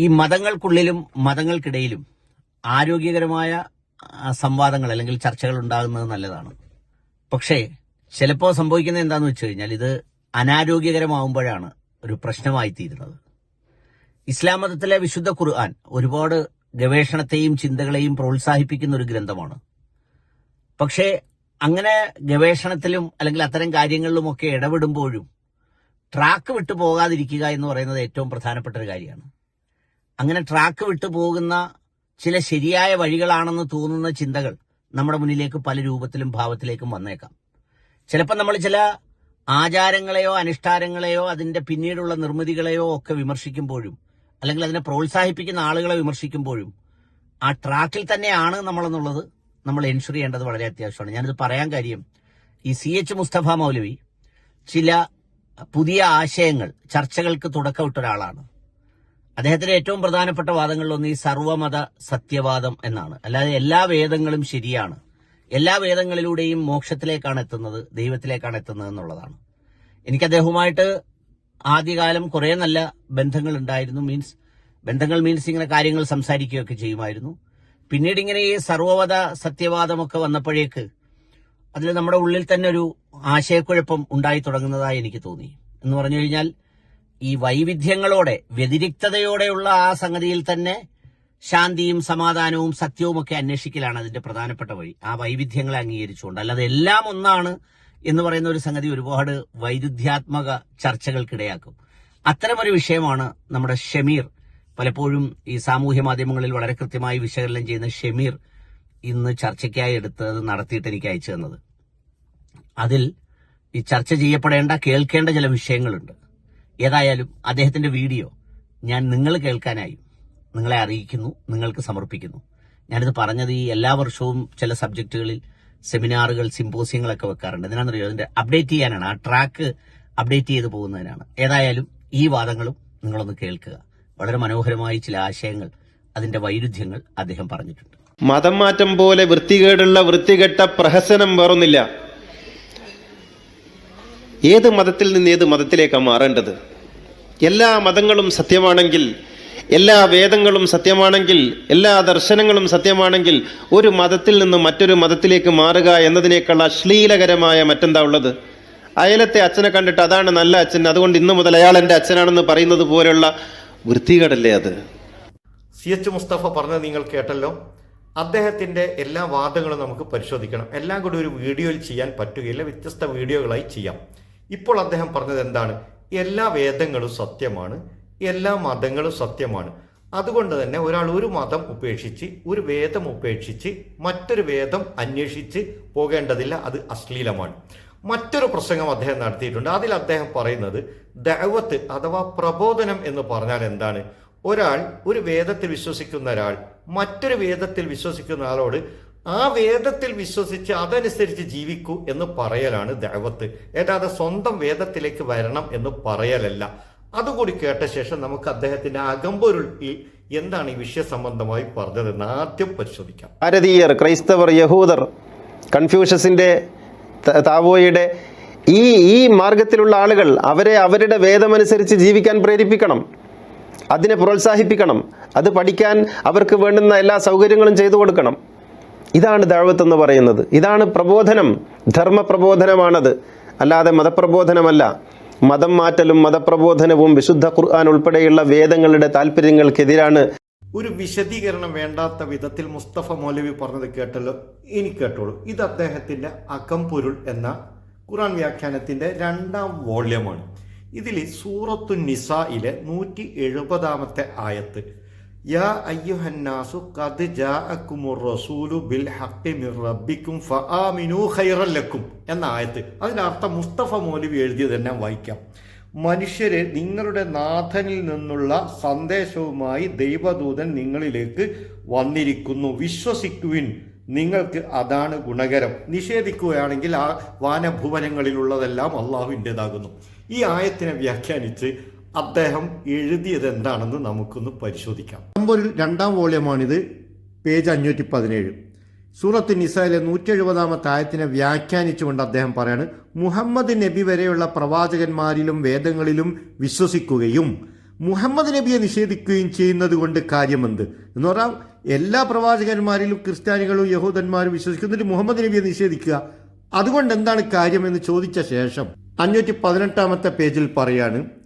ഈ മതങ്ങൾക്കുള്ളിലും മതങ്ങൾക്കിടയിലും ആരോഗ്യകരമായ സംവാദങ്ങൾ അല്ലെങ്കിൽ ചർച്ചകൾ ഉണ്ടാകുന്നത് നല്ലതാണ്. പക്ഷേ ചിലപ്പോൾ സംഭവിക്കുന്നത് എന്താന്ന് വെച്ച് കഴിഞ്ഞാൽ ഇത് അനാരോഗ്യകരമാവുമ്പോഴാണ് ഒരു പ്രശ്നമായി തീരുന്നത് ഇസ്ലാം മതത്തിലെ വിശുദ്ധ ഖുർആൻ ഒരുപാട് ഗവേഷണത്തെയും ചിന്തകളെയും പ്രോത്സാഹിപ്പിക്കുന്ന ഒരു ഗ്രന്ഥമാണ്. പക്ഷേ അങ്ങനെ ഗവേഷണത്തിലും അല്ലെങ്കിൽ അത്തരം കാര്യങ്ങളിലുമൊക്കെ ഇടപെടുമ്പോഴും ട്രാക്ക് വിട്ടു പോകാതിരിക്കുക എന്ന് പറയുന്നത് ഏറ്റവും പ്രധാനപ്പെട്ട ഒരു കാര്യമാണ്. അങ്ങനെ ട്രാക്ക് വിട്ടു പോകുന്ന ചില ശരിയായ വഴികളാണെന്ന് തോന്നുന്ന ചിന്തകൾ നമ്മുടെ മുന്നിലേക്ക് പല രൂപത്തിലും ഭാവത്തിലേക്കും വന്നേക്കാം. ചിലപ്പോൾ നമ്മൾ ചില ആചാരങ്ങളെയോ അനുഷ്ഠാനങ്ങളെയോ അതിന്റെ പിന്നീടുള്ള നിർമ്മിതികളെയോ ഒക്കെ വിമർശിക്കുമ്പോഴും അല്ലെങ്കിൽ അതിനെ പ്രോത്സാഹിപ്പിക്കുന്ന ആളുകളെ വിമർശിക്കുമ്പോഴും ആ ട്രാക്കിൽ തന്നെയാണ് നമ്മളെന്നുള്ളത് നമ്മൾ എൻഷുർ ചെയ്യേണ്ടത് വളരെ അത്യാവശ്യമാണ്. ഞാനിത് പറയാൻ കാര്യം ഈ സി എച്ച് മുസ്തഫ മൗലവി ചില പുതിയ ആശയങ്ങൾ ചർച്ചകൾക്ക് തുടക്കമിട്ട ഒരാളാണ്. അദ്ദേഹത്തിന്റെ ഏറ്റവും പ്രധാനപ്പെട്ട വാദങ്ങളിലൊന്ന് ഈ സർവമത സത്യവാദം എന്നാണ്. അല്ലാതെ എല്ലാ വേദങ്ങളും ശരിയാണ്. എല്ലാ വേദങ്ങളിലൂടെയും മോക്ഷത്തിലേക്കാണ് എത്തുന്നത് ദൈവത്തിലേക്കാണ് എത്തുന്നത് എന്നുള്ളതാണ്. എനിക്ക് അദ്ദേഹവുമായിട്ട് ആദ്യകാലം കുറെ നല്ല ബന്ധങ്ങൾ ഉണ്ടായിരുന്നു മീൻസ് ബന്ധങ്ങൾ മീൻസ് ഇങ്ങനെ കാര്യങ്ങൾ സംസാരിക്കുകയൊക്കെ ചെയ്യുമായിരുന്നു. പിന്നീട് ഇങ്ങനെ ഈ സർവമത സത്യവാദമൊക്കെ വന്നപ്പോഴേക്ക് അതിൽ നമ്മുടെ ഉള്ളിൽ തന്നെ ഒരു ആശയക്കുഴപ്പം ഉണ്ടായി തുടങ്ങുന്നതായി എനിക്ക് തോന്നി. എന്ന് പറഞ്ഞു കഴിഞ്ഞാൽ ഈ വൈവിധ്യങ്ങളോടെ വ്യതിരിക്തതയോടെയുള്ള ആ സംഗതിയിൽ തന്നെ ശാന്തിയും സമാധാനവും സത്യവും ഒക്കെ അന്വേഷിക്കലാണ് അതിന്റെ പ്രധാനപ്പെട്ട വഴി. ആ വൈവിധ്യങ്ങളെ അംഗീകരിച്ചുകൊണ്ട്. അല്ലാതെ എല്ലാം ഒന്നാണ് എന്ന് പറയുന്ന ഒരു സംഗതി ഒരുപാട് വൈരുദ്ധ്യാത്മക ചർച്ചകൾക്കിടയാക്കും. അത്തരമൊരു വിഷയമാണ് നമ്മുടെ ഷമീർ. പലപ്പോഴും ഈ സാമൂഹ്യ മാധ്യമങ്ങളിൽ വളരെ കൃത്യമായി വിശകലനം ചെയ്യുന്ന ഷമീർ ഇന്ന് ചർച്ചയ്ക്കായി എടുത്തത് നടത്തിയിട്ട് എനിക്ക് അയച്ചു തന്നത്. അതിൽ ഈ ചർച്ച ചെയ്യപ്പെടേണ്ട കേൾക്കേണ്ട ചില വിഷയങ്ങളുണ്ട്. ഏതായാലും അദ്ദേഹത്തിന്റെ വീഡിയോ ഞാൻ നിങ്ങൾ കേൾക്കാനായി നിങ്ങളെ അറിയിക്കുന്നു നിങ്ങൾക്ക് സമർപ്പിക്കുന്നു. ഞാനിത് പറഞ്ഞത് ഈ എല്ലാ വർഷവും ചില സബ്ജക്റ്റുകളിൽ സെമിനാറുകൾ സിമ്പോസിയങ്ങളൊക്കെ വെക്കാറുണ്ട്. എന്തിനാണെന്നറിയോ? അതിന്റെ അപ്ഡേറ്റ് ചെയ്യാനാണ്. ആ ട്രാക്ക് അപ്ഡേറ്റ് ചെയ്ത് പോകുന്നതിനാണ്. ഏതായാലും ഈ വാദങ്ങളും നിങ്ങളൊന്ന് കേൾക്കുക. വളരെ മനോഹരമായ ചില ആശയങ്ങൾ അതിന്റെ വൈരുദ്ധ്യങ്ങൾ അദ്ദേഹം പറഞ്ഞിട്ടുണ്ട്. മതം മാറ്റം പോലെ വൃത്തികേടുള്ള വൃത്തികെട്ട പ്രഹസനം വേറൊന്നില്ല. ഏത് മതത്തിൽ നിന്ന് ഏത് മതത്തിലേക്കാണ് മാറേണ്ടത്? എല്ലാ മതങ്ങളും സത്യമാണെങ്കിൽ എല്ലാ വേദങ്ങളും സത്യമാണെങ്കിൽ എല്ലാ ദർശനങ്ങളും സത്യമാണെങ്കിൽ ഒരു മതത്തിൽ നിന്ന് മറ്റൊരു മതത്തിലേക്ക് മാറുക എന്നതിനേക്കാൾ അശ്ലീലകരമായ മറ്റെന്താ ഉള്ളത്? അയലത്തെ അച്ഛനെ കണ്ടിട്ട് അതാണ് നല്ല അച്ഛൻ അതുകൊണ്ട് ഇന്നു മുതൽ അയാൾ എന്റെ അച്ഛനാണെന്ന് പറയുന്നത് പോലെയുള്ള വൃത്തികേടല്ലേ അത്? സി എച്ച് മുസ്തഫ പറഞ്ഞത് നിങ്ങൾ കേട്ടല്ലോ. അദ്ദേഹത്തിന്റെ എല്ലാ വാദങ്ങളും നമുക്ക് പരിശോധിക്കണം. എല്ലാം കൂടി ഒരു വീഡിയോയിൽ ചെയ്യാൻ പറ്റുകയില്ല. വ്യത്യസ്ത വീഡിയോകളായി ചെയ്യാം. ഇപ്പോൾ അദ്ദേഹം പറഞ്ഞത് എന്താണ്? എല്ലാ വേദങ്ങളും സത്യമാണ് എല്ലാ മതങ്ങളും സത്യമാണ്. അതുകൊണ്ട് തന്നെ ഒരാൾ ഒരു മതം ഉപേക്ഷിച്ച് ഒരു വേദം ഉപേക്ഷിച്ച് മറ്റൊരു വേദം അന്വേഷിച്ച് പോകേണ്ടതില്ല അത് അശ്ലീലമാണ്. മറ്റൊരു പ്രസംഗം അദ്ദേഹം നടത്തിയിട്ടുണ്ട്. അതിൽ അദ്ദേഹം പറയുന്നത് ദൈവത്ത് അഥവാ പ്രബോധനം എന്ന് പറഞ്ഞാൽ എന്താണ്? ഒരാൾ ഒരു വേദത്തിൽ വിശ്വസിക്കുന്ന ഒരാൾ മറ്റൊരു വേദത്തിൽ വിശ്വസിക്കുന്ന ആളോട് ആ വേദത്തിൽ വിശ്വസിച്ച് അതനുസരിച്ച് ജീവിക്കൂ എന്ന് പറയലാണ് ദൈവത്ത്. ഏതാതെ സ്വന്തം വേദത്തിലേക്ക് വരണം എന്ന് പറയലല്ല. അതുകൂടി കേട്ട ശേഷം നമുക്ക് അദ്ദേഹത്തിന്റെ അകമ്പൊരുൾ എന്താണ് ഈ വിഷയ സംബന്ധമായി പറഞ്ഞതെന്ന് ആദ്യം പരിശോധിക്കാം. ഭാരതീയർ ക്രൈസ്തവർ യഹൂദർ കൺഫ്യൂഷസിന്റെ താവോയുടെ ഈ ഈ മാർഗത്തിലുള്ള ആളുകൾ അവരെ അവരുടെ വേദമനുസരിച്ച് ജീവിക്കാൻ പ്രേരിപ്പിക്കണം. അതിനെ പ്രോത്സാഹിപ്പിക്കണം. അത് പഠിക്കാൻ അവർക്ക് വേണ്ടുന്ന എല്ലാ സൗകര്യങ്ങളും ചെയ്തു കൊടുക്കണം. ഇതാണ് ദഴവത്ത് എന്ന് പറയുന്നത്. ഇതാണ് പ്രബോധനം. ധർമ്മപ്രബോധനമാണത്. അല്ലാതെ മതപ്രബോധനമല്ല. മതം മാറ്റലും മതപ്രബോധനവും വിശുദ്ധ ഖുർആൻ ഉൾപ്പെടെയുള്ള വേദങ്ങളുടെ താല്പര്യങ്ങൾക്കെതിരാണ് ഒരു വിശദീകരണം വേണ്ടാത്ത വിധത്തിൽ മുസ്തഫ മൗലവി പറഞ്ഞത് കേട്ടല്ലോ. ഇനി കേട്ടോളൂ. ഇത് അദ്ദേഹത്തിന്റെ അകംപൊരുൾ എന്ന ഖുറാൻ വ്യാഖ്യാനത്തിന്റെ രണ്ടാം വോള്യമാണ്. ഇതിൽ സൂറത്തു നിസായിലെ നൂറ്റി എഴുപതാമത്തെ ആയത്ത്. അയ്യുഹന്നാസു എന്ന ആയത്ത്. അതിനർത്ഥം മുസ്തഫ മൗലവി എഴുതിയത് തന്നെ വായിക്കാം. മനുഷ്യരെ നിങ്ങളുടെ നാഥനിൽ നിന്നുള്ള സന്ദേശവുമായി ദൈവദൂതൻ നിങ്ങളിലേക്ക് വന്നിരിക്കുന്നു. വിശ്വസിക്കുവിൻ. നിങ്ങൾക്ക് അതാണ് ഗുണകരം. നിഷേധിക്കുകയാണെങ്കിൽ ആ വാനഭുവനങ്ങളിലുള്ളതെല്ലാം അള്ളാഹുവിന്റെതാകുന്നു ഈ ആയത്തിനെ വ്യാഖ്യാനിച്ച് അദ്ദേഹം എഴുതിയത് എന്താണെന്ന് നമുക്കൊന്ന് പരിശോധിക്കാം. നമ്പറിൽ രണ്ടാം വോള്യമാണിത് പേജ് അഞ്ഞൂറ്റി പതിനേഴ് സൂറത്ത് നിസയിലെ നൂറ്റി എഴുപതാമത്തെ ആയത്തിനെ വ്യാഖ്യാനിച്ചുകൊണ്ട് അദ്ദേഹം പറയാണ് മുഹമ്മദ് നബി വരെയുള്ള പ്രവാചകന്മാരിലും വേദങ്ങളിലും വിശ്വസിക്കുകയും മുഹമ്മദ് നബിയെ നിഷേധിക്കുകയും ചെയ്യുന്നത് കൊണ്ട് കാര്യമെന്ത്? എന്ന് പറഞ്ഞാൽ എല്ലാ പ്രവാചകന്മാരിലും ക്രിസ്ത്യാനികളും യഹൂദന്മാരും വിശ്വസിക്കുന്നിട്ട് മുഹമ്മദ് നബിയെ നിഷേധിക്കുക. അതുകൊണ്ട് എന്താണ് കാര്യമെന്ന് ചോദിച്ച ശേഷം അഞ്ഞൂറ്റി പതിനെട്ടാമത്തെ പേജിൽ പറയാണ്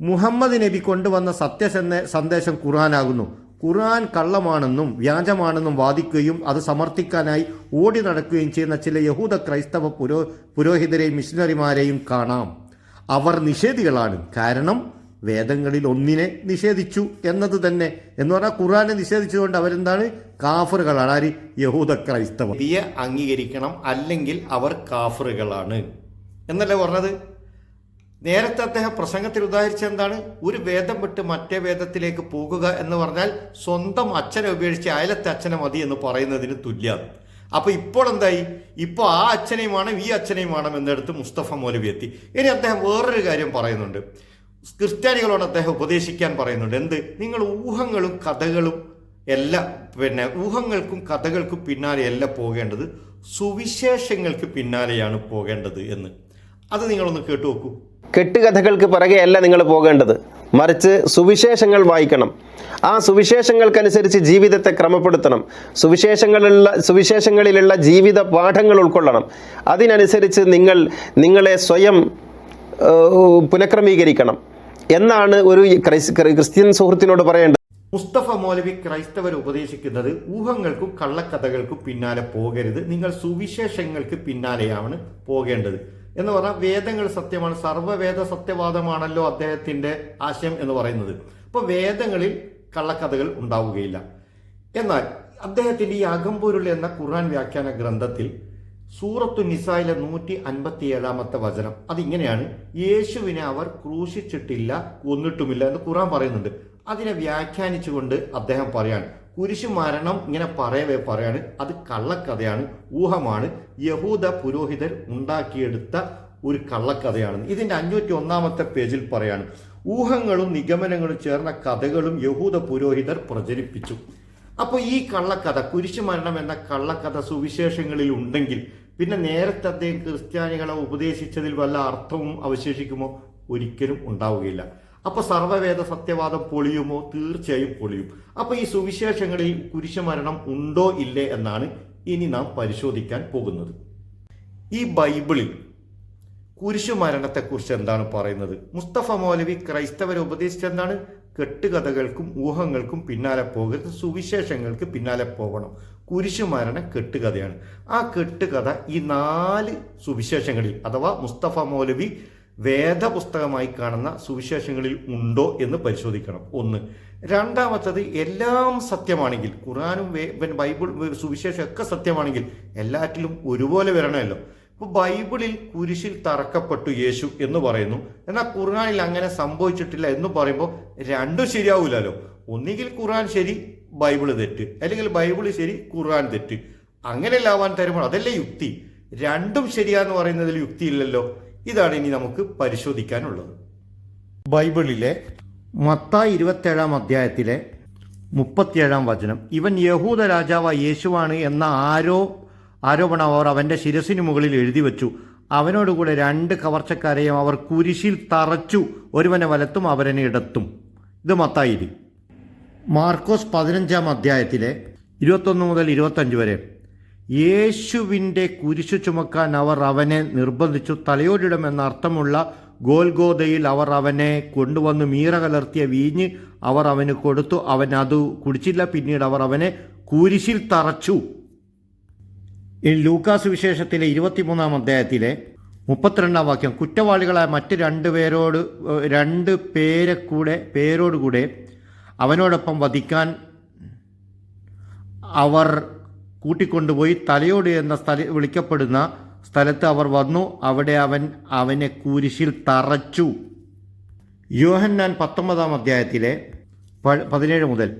മുഹമ്മദ് നബി കൊണ്ടുവന്ന സത്യസന്ധ സന്ദേശം ഖുർആനാകുന്നു. ഖുർആൻ കള്ളമാണെന്നും വ്യാജമാണെന്നും വാദിക്കുകയും അത് സമർത്ഥിക്കാനായി ഓടി നടക്കുകയും ചെയ്യുന്ന ചില യഹൂദ ക്രൈസ്തവ പുരോ പുരോഹിതരെയും മിഷനറിമാരെയും കാണാം. അവർ നിഷേധികളാണ്. കാരണം വേദങ്ങളിൽ ഒന്നിനെ നിഷേധിച്ചു എന്നത് തന്നെ. എന്ന് പറഞ്ഞാൽ ഖുർആനെ നിഷേധിച്ചുകൊണ്ട് അവരെന്താണ്? കാഫറുകളാണ്. ആര്? യഹൂദ ക്രൈസ്തവ അംഗീകരിക്കണം അല്ലെങ്കിൽ അവർ കാഫറുകളാണ്. എന്നല്ലേ പറഞ്ഞത്? നേരത്തെ അദ്ദേഹം പ്രസംഗത്തിൽ ഉദാഹരിച്ച എന്താണ്? ഒരു വേദം വിട്ട് മറ്റേ വേദത്തിലേക്ക് പോകുക എന്ന് പറഞ്ഞാൽ സ്വന്തം അച്ഛനെ ഉപേക്ഷിച്ച് അയലത്തെ അച്ഛനെ മതി എന്ന് പറയുന്നതിന് തുല്യമാണ് അപ്പോൾ ഇപ്പോൾ എന്തായി? ഇപ്പോൾ ആ അച്ഛനെയും വേണം ഈ അച്ഛനെയും വേണം എന്നെടുത്ത് മുസ്തഫ മൗലവി എത്തി. ഇനി അദ്ദേഹം വേറൊരു കാര്യം പറയുന്നുണ്ട്. ക്രിസ്ത്യാനികളോട് അദ്ദേഹം ഉപദേശിക്കാൻ പറയുന്നുണ്ട്. എന്ത്? നിങ്ങൾ ഊഹങ്ങളും കഥകളും എല്ലാം പിന്നെ ഊഹങ്ങൾക്കും കഥകൾക്കും പിന്നാലെയല്ല പോകേണ്ടത്. സുവിശേഷങ്ങൾക്ക് പിന്നാലെയാണ് പോകേണ്ടത് എന്ന്. അത് നിങ്ങളൊന്ന് കേട്ടു നോക്കൂ. കെട്ടുകഥകൾക്ക് പിറകെയല്ല നിങ്ങൾ പോകേണ്ടത്. മറിച്ച് സുവിശേഷങ്ങൾ വായിക്കണം. ആ സുവിശേഷങ്ങൾക്കനുസരിച്ച് ജീവിതത്തെ ക്രമപ്പെടുത്തണം. സുവിശേഷങ്ങളുള്ള സുവിശേഷങ്ങളിലുള്ള ജീവിത പാഠങ്ങൾ ഉൾക്കൊള്ളണം. അതിനനുസരിച്ച് നിങ്ങൾ നിങ്ങളെ സ്വയം പുനഃക്രമീകരിക്കണം. എന്നാണ് ഒരു ക്രിസ്ത്യൻ സുഹൃത്തിനോട് പറയേണ്ടത്. മുസ്തഫ മൗലവി ക്രൈസ്തവർ ഉപദേശിക്കുന്നത് ഊഹങ്ങൾക്കും കള്ളക്കഥകൾക്കും പിന്നാലെ പോകരുത്. നിങ്ങൾ സുവിശേഷങ്ങൾക്ക് പിന്നാലെയാണ് പോകേണ്ടത്. എന്ന് പറഞ്ഞാൽ വേദങ്ങൾ സത്യമാണ് സർവവേദ സത്യവാദമാണല്ലോ അദ്ദേഹത്തിന്റെ ആശയം എന്ന് പറയുന്നത്. അപ്പോൾ വേദങ്ങളിൽ കള്ളക്കഥകൾ ഉണ്ടാവുകയില്ല. എന്നാൽ അദ്ദേഹത്തിന്റെ ഈ അകംപൊരുൾ എന്ന ഖുർആൻ വ്യാഖ്യാന ഗ്രന്ഥത്തിൽ സൂറത്തു നിസായിലെ നൂറ്റി അൻപത്തി ഏഴാമത്തെ വചനം അതിങ്ങനെയാണ് യേശുവിനെ അവർ ക്രൂശിച്ചിട്ടില്ല കൊന്നിട്ടുമില്ല എന്ന് ഖുറാൻ പറയുന്നുണ്ട്. അതിനെ വ്യാഖ്യാനിച്ചുകൊണ്ട് അദ്ദേഹം പറയാണ് കുരിശു മരണം ഇങ്ങനെ പറയവേ പറയാണ്. അത് കള്ളക്കഥയാണ്. ഊഹമാണ്. യഹൂദ പുരോഹിതർ ഉണ്ടാക്കിയെടുത്ത ഒരു കള്ളക്കഥയാണ്. ഇതിന്റെ അഞ്ഞൂറ്റി ഒന്നാമത്തെ പേജിൽ പറയാണ്. ഊഹങ്ങളും നിഗമനങ്ങളും ചേർന്ന കഥകളും യഹൂദ പുരോഹിതർ പ്രചരിപ്പിച്ചു. അപ്പോൾ ഈ കള്ളക്കഥ കുരിശുമരണം എന്ന കള്ളക്കഥ സുവിശേഷങ്ങളിൽ ഉണ്ടെങ്കിൽ പിന്നെ നേരത്തെ അദ്ദേഹം ക്രിസ്ത്യാനികളെ ഉപദേശിച്ചതിൽ വല്ല അർത്ഥവും അവശേഷിക്കുമോ? ഒരിക്കലും ഉണ്ടാവുകയില്ല. അപ്പൊ സർവവേദ സത്യവാദം പൊളിയുമോ? തീർച്ചയായും പൊളിയും. അപ്പൊ ഈ സുവിശേഷങ്ങളിൽ കുരിശുമരണം ഉണ്ടോ ഇല്ലേ എന്നാണ് ഇനി നാം പരിശോധിക്കാൻ പോകുന്നത്. ഈ ബൈബിളിൽ കുരിശുമരണത്തെക്കുറിച്ച് എന്താണ് പറയുന്നത്? മുസ്തഫ മൗലവി ക്രൈസ്തവരെ ഉപദേശിച്ചെന്താണ് കെട്ടുകഥകൾക്കും ഊഹങ്ങൾക്കും പിന്നാലെ പോകരുത് സുവിശേഷങ്ങൾക്ക് പിന്നാലെ പോകണം. കുരിശുമരണ കെട്ടുകഥയാണ്. ആ കെട്ടുകഥ ഈ നാല് സുവിശേഷങ്ങളിൽ അഥവാ മുസ്തഫ മൗലവി വേദപുസ്തകമായി കാണുന്ന സുവിശേഷങ്ങളിൽ ഉണ്ടോ എന്ന് പരിശോധിക്കണം. ഒന്ന്. രണ്ടാമത്തത് എല്ലാം സത്യമാണെങ്കിൽ ഖുറാനും ബൈബിൾ സുവിശേഷം ഒക്കെ സത്യമാണെങ്കിൽ എല്ലാറ്റിലും ഒരുപോലെ വരണമല്ലോ. ഇപ്പോൾ ബൈബിളിൽ കുരിശിൽ തറക്കപ്പെട്ടു യേശു എന്ന് പറയുന്നു. എന്നാൽ ഖുർആനിൽ അങ്ങനെ സംഭവിച്ചിട്ടില്ല എന്ന് പറയുമ്പോൾ രണ്ടും ശരിയാവില്ലല്ലോ ഒന്നുകിൽ ഖുർആൻ ശരി ബൈബിൾ തെറ്റ്. അല്ലെങ്കിൽ ബൈബിൾ ശരി ഖുർആൻ തെറ്റ്. അങ്ങനെയല്ലാവാൻ തരുമ്പോൾ അതല്ലേ യുക്തി? രണ്ടും ശരിയാന്ന് പറയുന്നതിൽ യുക്തിയില്ലല്ലോ. ഇതാണ് ഇനി നമുക്ക് പരിശോധിക്കാനുള്ളത്. ബൈബിളിലെ മത്തായി ഇരുപത്തേഴാം അധ്യായത്തിലെ മുപ്പത്തിയേഴാം വചനം. ഇവൻ യഹൂദ രാജാവ് യേശുവാണ് എന്ന ആരോ ആരോപണം അവർ അവന്റെ ശിരസിന് മുകളിൽ എഴുതി വെച്ചു. അവനോടുകൂടെ രണ്ട് കവർച്ചക്കാരെയും അവർ കുരിശിൽ തറച്ചു ഒരുവനെ വലത്തും അവരനെ ഇടത്തും. ഇത് മത്തായിരി മാർക്കോസ് പതിനഞ്ചാം അധ്യായത്തിലെ ഇരുപത്തൊന്ന് മുതൽ ഇരുപത്തഞ്ച് വരെ. യേശുവിന്റെ കുരിശു ചുമക്കാൻ അവർ അവനെ നിർബന്ധിച്ചു. തലയോടിടം എന്ന അർത്ഥമുള്ള ഗോൽഗോദയിൽ അവർ അവനെ കൊണ്ടുവന്ന് മീറ കലർത്തിയ വീഞ്ഞ് അവർ അവന് കൊടുത്തു. അവൻ അത് കുടിച്ചില്ല. പിന്നീട് അവർ അവനെ കുരിശിൽ തറച്ചു. ലൂക്കാസ് വിശേഷത്തിലെ ഇരുപത്തിമൂന്നാം അധ്യായത്തിലെ മുപ്പത്തിരണ്ടാം വാക്യം. കുറ്റവാളികളായ മറ്റ് രണ്ട് പേരോട് രണ്ട് പേരെ കൂടെ പേരോടുകൂടെ അവനോടൊപ്പം വധിക്കാൻ അവർ കൂട്ടിക്കൊണ്ടുപോയി തലയോട് എന്ന സ്ഥല വിളിക്കപ്പെടുന്ന സ്ഥലത്ത് അവർ വന്നു. അവിടെ അവൻ അവനെ കുരിശിൽ തറച്ചു. യോഹന്നാൻ പത്തൊമ്പതാം അധ്യായത്തിലെ പതിനേഴ് മുതൽ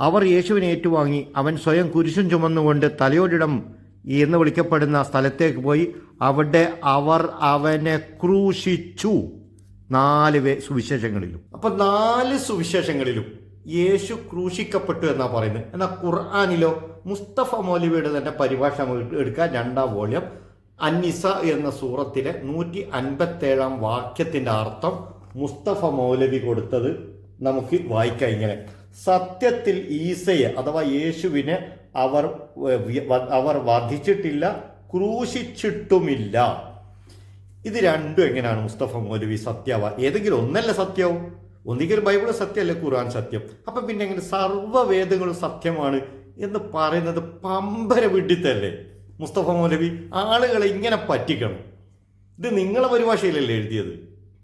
അവർ യേശുവിനെ ഏറ്റുവാങ്ങി. അവൻ സ്വയം കുരിശും ചുമന്നുകൊണ്ട് തലയോടിടം എന്ന് വിളിക്കപ്പെടുന്ന സ്ഥലത്തേക്ക് പോയി. അവിടെ അവർ അവനെ ക്രൂശിച്ചു. നാല് സുവിശേഷങ്ങളിലും. അപ്പൊ നാല് സുവിശേഷങ്ങളിലും യേശു ക്രൂശിക്കപ്പെട്ടു എന്നാണ് പറയുന്നത്. എന്നാൽ ഖുർആാനിലോ മുസ്തഫ മൗലവിയുടെ തന്നെ പരിഭാഷ എടുക്കുക. രണ്ടാം വോളിയം. അന്നിസ എന്ന സൂറത്തിലെ നൂറ്റി അൻപത്തേഴാം വാക്യത്തിന്റെ അർത്ഥം മുസ്തഫ മൗലവി കൊടുത്തത് നമുക്ക് വായിക്കാം ഇങ്ങനെ. സത്യത്തിൽ ഈസയെ അഥവാ യേശുവിനെ അവർ അവർ വധിച്ചിട്ടില്ല ക്രൂശിച്ചിട്ടുമില്ല. ഇത് രണ്ടും എങ്ങനെയാണ് മുസ്തഫ മൗലവി സത്യവ? ഏതെങ്കിലും ഒന്നല്ല സത്യവും? ഒന്നുകിൽ ബൈബിൾ സത്യമല്ല ഖുർആൻ സത്യം. അപ്പൊ പിന്നെ എങ്ങനെ സർവവേദങ്ങളും സത്യമാണ് എന്ന് പറയുന്നത് പമ്പര വിഡിത്തല്ലേ മുസ്തഫ മൗലവി ആളുകളെ ഇങ്ങനെ പറ്റിക്കണം. ഇത് നിങ്ങളെ പരിഭാഷയിലല്ലേ എഴുതിയത്?